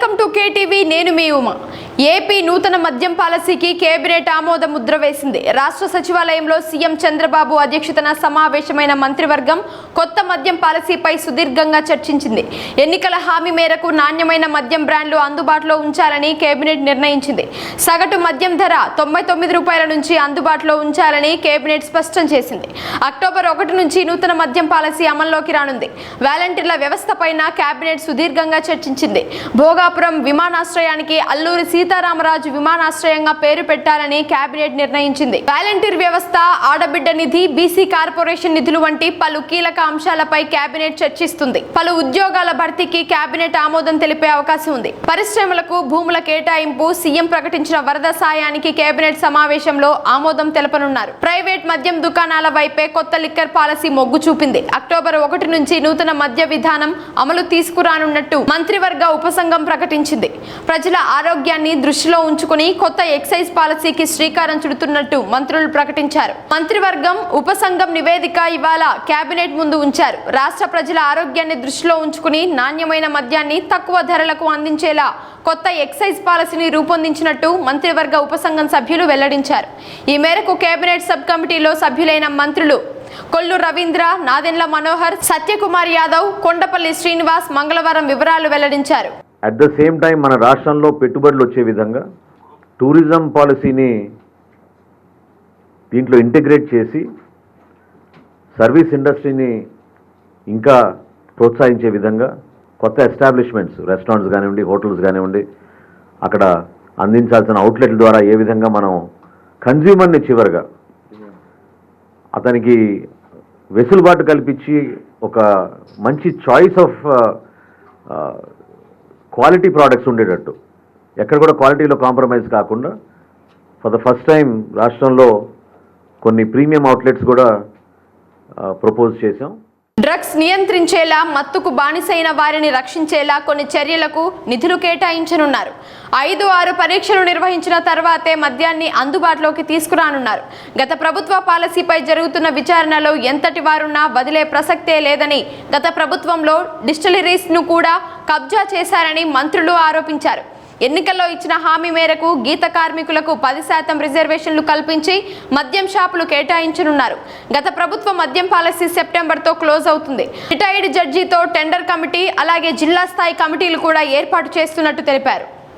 Welcome to KTV నేను మీ Uma. AP నూతన మద్యం పాలసీకి కేబినెట్ ఆమోద ముద్ర వేసింది. రాష్ట్ర సచివాలయంలో సీఎం చంద్రబాబు అధ్యక్షతన సమావేశమైన మంత్రివర్గం కొత్త మద్యం పాలసీపై సుదీర్ఘంగా చర్చించింది. ఎన్నికల హామీ మేరకు నాణ్యమైన మద్యం బ్రాండ్లు అందుబాటులో ఉంచాలని కేబినెట్ నిర్ణయించింది. సగటు మద్యం ధర తొంభై తొమ్మిది రూపాయల నుంచి అందుబాటులో ఉంచాలని కేబినెట్ స్పష్టం చేసింది. అక్టోబర్ ఒకటి నుంచి నూతన మద్యం పాలసీ అమల్లోకి రానుంది. వాలంటీర్ల వ్యవస్థపైన కేబినెట్ సుదీర్ఘంగా చర్చించింది. భోగాపురం విమానాశ్రయానికి అల్లూరి సీతారామరాజు విమానాశ్రయంగా పేరు పెట్టాలని కేబినెట్ నిర్ణయించింది. వాలంటీర్ వ్యవస్థ ఆడబిడ్డ నిధి బీసీ కార్పొరేషన్ నిధులు వంటి పలు కీలక అంశాలపై కేబినెట్ చర్చిస్తుంది. పలు ఉద్యోగాల భర్తీకి కేబినెట్ ఆమోదం తెలిపే అవకాశం ఉంది. పరిశ్రమలకు భూముల కేటాయింపు సీఎం ప్రకటించిన వరద సాయానికి కేబినెట్ సమావేశంలో ఆమోదం తెలపనున్నారు. ప్రైవేట్ మద్యం దుకాణాల వైపే కొత్త లిక్కర్ పాలసీ మొగ్గు చూపింది. అక్టోబర్ ఒకటి నుంచి నూతన మద్య విధానం అమలు తీసుకురానున్నట్టు మంత్రివర్గ ఉపసంఘం ప్రకటించింది. ప్రజల ఆరోగ్యాన్ని దృష్టిలో ఉంచుకుని కొత్త ఎక్సైజ్ పాలసీకి శ్రీకారం చుడుతున్నట్టు మంత్రులు ప్రకటించారు. మంత్రివర్గం ఉపసంఘం నివేదిక ఇవాళ కేబినెట్ ముందు ఉంచారు. రాష్ట్ర ప్రజల ఆరోగ్యాన్ని దృష్టిలో ఉంచుకుని నాణ్యమైన మద్యాన్ని తక్కువ ధరలకు అందించేలా కొత్త ఎక్సైజ్ పాలసీని రూపొందించినట్టు మంత్రివర్గ ఉపసంఘం సభ్యులు వెల్లడించారు. ఈ మేరకు కేబినెట్ సబ్ కమిటీలో సభ్యులైన మంత్రులు కొల్లు రవీంద్ర నాదెండ్ల మనోహర్ సత్యకుమార్ యాదవ్ కొండపల్లి శ్రీనివాస్ మంగళవారం వివరాలు వెల్లడించారు. అట్ ద సేమ్ టైం మన రాష్ట్రంలో పెట్టుబడులు వచ్చే విధంగా టూరిజం పాలసీని దీంట్లో ఇంటిగ్రేట్ చేసి సర్వీస్ ఇండస్ట్రీని ఇంకా ప్రోత్సహించే విధంగా కొత్త ఎస్టాబ్లిష్మెంట్స్ రెస్టారెంట్స్ కానివ్వండి హోటల్స్ కానివ్వండి అక్కడ అందించాల్సిన అవుట్లెట్ల ద్వారా ఏ విధంగా మనం కన్జ్యూమర్ని చివరిగా అతనికి వెసులుబాటు కల్పించి ఒక మంచి చాయిస్ ఆఫ్ క్వాలిటీ ప్రోడక్ట్స్ ఉండేటట్టు. ఎక్కడ కూడా క్వాలిటీలో కాంప్రమైజ్ కాకుండా ఫర్ ద ఫస్ట్ టైం రాష్ట్రంలో కొన్ని ప్రీమియం అవుట్లెట్స్ కూడా ప్రపోజ్ చేశాం. డ్రగ్స్ నియంత్రించేలా మత్తుకు బానిసైన వారిని రక్షించేలా కొన్ని చర్యలకు నిధులు కేటాయించనున్నారు. ఐదు ఆరు పరీక్షలు నిర్వహించిన తర్వాతే మద్యాన్ని అందుబాటులోకి తీసుకురానున్నారు. గత ప్రభుత్వ పాలసీపై జరుగుతున్న విచారణలో ఎంతటి వారున్నా వదిలే ప్రసక్తే లేదని గత ప్రభుత్వంలో డిస్టిలరీస్ను కూడా కబ్జా చేశారని మంత్రులు ఆరోపించారు. ఎన్నికల్లో ఇచ్చిన హామీ మేరకు గీత కార్మికులకు పది శాతం రిజర్వేషన్లు కల్పించి మద్యం షాపులు కేటాయించనున్నారు. గత ప్రభుత్వ మద్యం పాలసీ సెప్టెంబర్తో క్లోజ్ అవుతుంది. రిటైర్డ్ జడ్జితో టెండర్ కమిటీ అలాగే జిల్లా స్థాయి కమిటీలు కూడా ఏర్పాటు చేస్తున్నట్టు తెలిపారు.